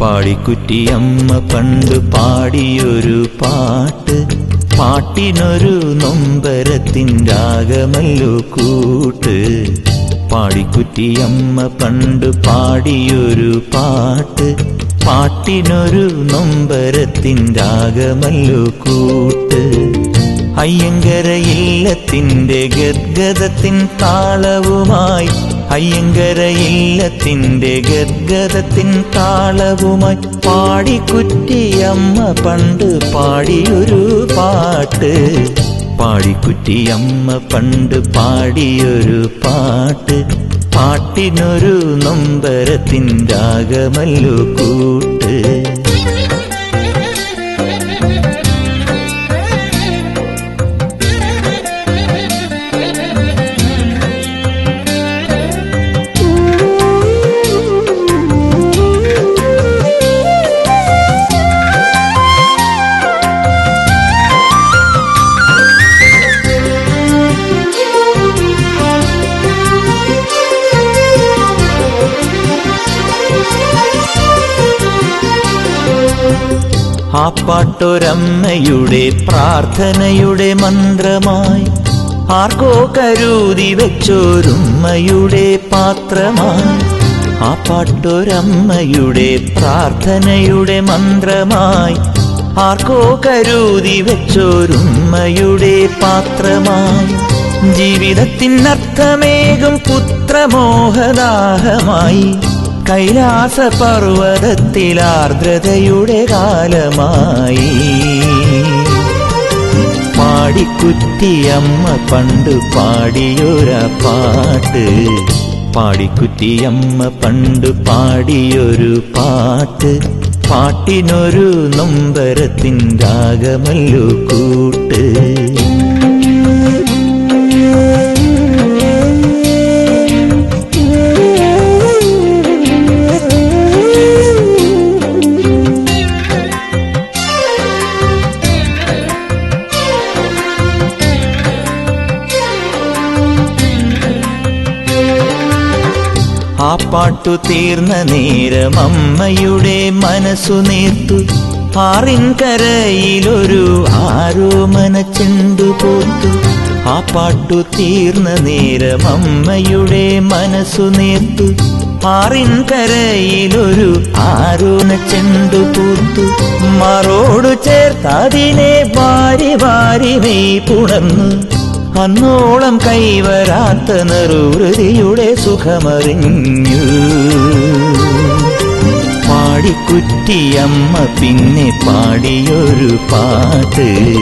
പാടിക്കുറ്റിയമ്മ പണ്ട് പാടിയൊരു പാട്ട്. പാട്ടിനൊരു നൊമ്പരത്തിൻ രാഗമല്ലോ കൂട്ട്. പാടിക്കുറ്റിയമ്മ പണ്ട് പാടിയൊരു പാട്ട്. പാട്ടിനൊരു നൊമ്പരത്തിൻ രാഗമല്ലോ കൂട്ട്. അയ്യങ്കര ഇല്ലത്തിന്റെ ഗദ്ഗതത്തിൻ താളവുമായി അയ്യങ്കര ഇല്ലത്തിന്റെ ഗദ്ഗതത്തിൻ താളവുമായി പാടിക്കുറ്റിയമ്മ പണ്ട് പാടിയൊരു പാട്ട്. പാടിക്കുറ്റിയമ്മ പണ്ട് പാടിയൊരു പാട്ട്. പാട്ടിനൊരു നൊമ്പരത്തിന്റെ രാഗമല്ലു കൂട്ട്. ആ പാട്ടൊരമ്മയുടെ പ്രാർത്ഥനയുടെ മന്ത്രമായി. ആർക്കോ കരുതി വെച്ചോരുമ്മയുടെ പാത്രമായി. ആ പാട്ടൊരമ്മയുടെ പ്രാർത്ഥനയുടെ മന്ത്രമായി. ആർക്കോ കരുതി വെച്ചോരുമ്മയുടെ പാത്രമായി. ജീവിതത്തിനർത്ഥമേകും പുത്രമോഹദാഹമായി. കൈലാസ പർവതത്തിൽ ആർദ്രതയുടെ കാലമായി. പാടിക്കുറ്റിയമ്മ പണ്ട് പാടിയൊര പാട്ട്. പാടിക്കുറ്റിയമ്മ പണ്ട് പാടിയൊരു പാട്ട്. പാട്ടിനൊരു നൊമ്പരത്തിന്റെ രാഗമല്ലു കൂട്ട്. പാട്ടു തീർന്ന നേരം അമ്മയുടെ മനസ്സു നേർത്തു. ആറിൻ കരയിലൊരു ആരോമന ചെണ്ടു പോത്തു ആ പാട്ടു തീർന്ന നേരം അമ്മയുടെ മനസ്സു നേർത്തു. ആറിൻ കരയിലൊരു ആരോന ചെണ്ടു പൂത്തു മറോടു ചേർത്തതിനെ വാരി വാരി മെയ് പുണർന്നു. അന്നോളം കൈവരാത്ത നെറുവൃതിയുടെ സുഖമറിഞ്ഞു. പാടിക്കുറ്റിയമ്മ പിന്നെ പാടിയൊരു പാട്ട്.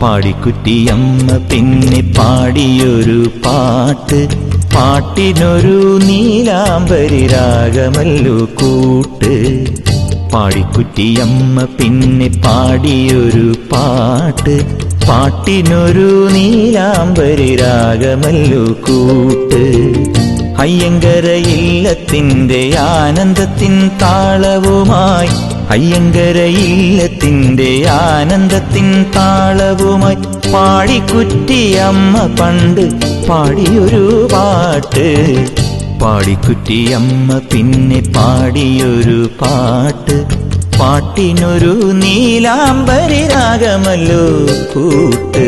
പാടിക്കുറ്റിയമ്മ പിന്നെ പാടിയൊരു പാട്ട്. പാട്ടിനൊരു നീലാംബരി രാഗമല്ലു കൂട്ട്. പാടിക്കുറ്റിയമ്മ പിന്നെ പാടിയൊരു പാട്ട്. പാട്ടിനൊരു നീലാംബരി രാഗമല്ലു കൂട്ട്. അയ്യങ്കര ഇല്ലത്തിന്റെ ആനന്ദത്തിൻ താളവുമായി. അയ്യങ്കര ഇല്ലത്തിന്റെ ആനന്ദത്തിൻ താളവുമായി. പാടിക്കുറ്റിയമ്മ പണ്ട് പാടിയൊരു പാട്ട്. പാടിക്കുറ്റിയമ്മ പിന്നെ പാടിയൊരു പാട്ട്. പാട്ടിനൊരു നീലാംബരി രാഗമല്ലോ കൂട്ട്.